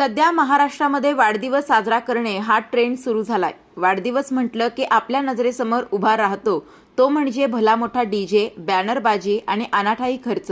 सध्या महाराष्ट्रामध्ये वाढदिवस साजरा करणे हा ट्रेंड सुरू झालाय. वाढदिवस म्हटलं की आपल्या नजरेसमोर उभा राहतो. तो म्हणजे भला मोठा डीजे बॅनरबाजी आणि अनाठाई खर्च.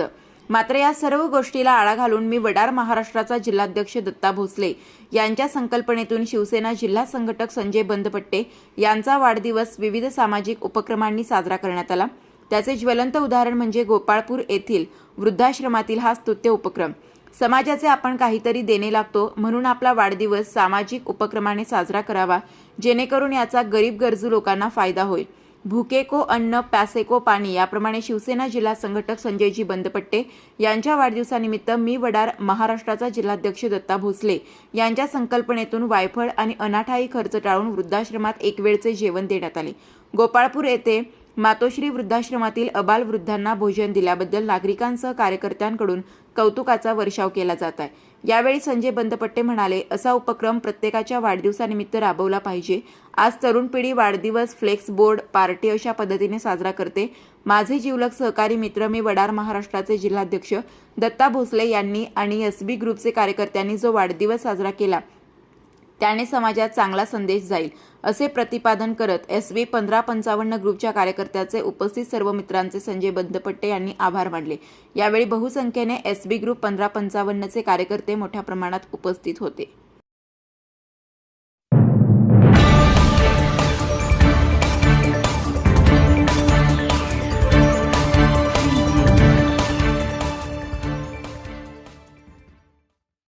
मात्र या सर्व गोष्टीला आळा घालून मी वडार महाराष्ट्राचा जिल्हाध्यक्ष दत्ता भोसले यांच्या संकल्पनेतून शिवसेना जिल्हा संघटक संजय बंदपट्टे यांचा वाढदिवस विविध सामाजिक उपक्रमांनी साजरा करण्यात आला. त्याचे ज्वलंत उदाहरण म्हणजे गोपाळपूर येथील वृद्धाश्रमातील हा स्तुत्य उपक्रम. समाजाचे आपण काहीतरी देणे लागतो म्हणून आपला वाढदिवस सामाजिक उपक्रमाने साजरा करावा जेणेकरून याचा गरीब गरजू लोकांना फायदा होईल. भुके को अन्न प्यासे को पाणी याप्रमाणे शिवसेना जिल्हा संघटक संजयजी बंदपट्टे यांच्या वाढदिवसानिमित्त मी वडार महाराष्ट्राचा जिल्हाध्यक्ष दत्ता भोसले यांच्या संकल्पनेतून वायफळ आणि अनाठाई खर्च टाळून वृद्धाश्रमात एक वेळचे जेवण देण्यात आले. गोपाळपूर येथे मातोश्री वृद्धाश्रमातील अबाल वृद्धांना भोजन दिल्याबद्दल नागरिकांसह कार्यकर्त्यांकडून कौतुकाचा वर्षाव केला जात आहे. यावेळी संजय बंदपट्टे म्हणाले असा उपक्रम प्रत्येकाच्या वाढदिवसानिमित्त राबवला पाहिजे. आज तरुण पिढी वाढदिवस फ्लेक्स बोर्ड पार्टी अशा पद्धतीने साजरा करते. माझे जीवलक सहकारी मित्र मी वडार महाराष्ट्राचे जिल्हाध्यक्ष दत्ता भोसले यांनी आणि एस बी ग्रुपचे कार्यकर्त्यांनी जो वाढदिवस साजरा केला त्याने समाजात चांगला संदेश जाईल असे प्रतिपादन करत एस व्ही पंधरा पंचावन्न ग्रुपच्या कार्यकर्त्याचे उपस्थित सर्व मित्रांचे संजय बंदपट्टे यांनी आभार मानले. यावेळी बहुसंख्येने एस बी ग्रुप पंधरा पंचावन्नचे कार्यकर्ते मोठ्या प्रमाणात उपस्थित होते.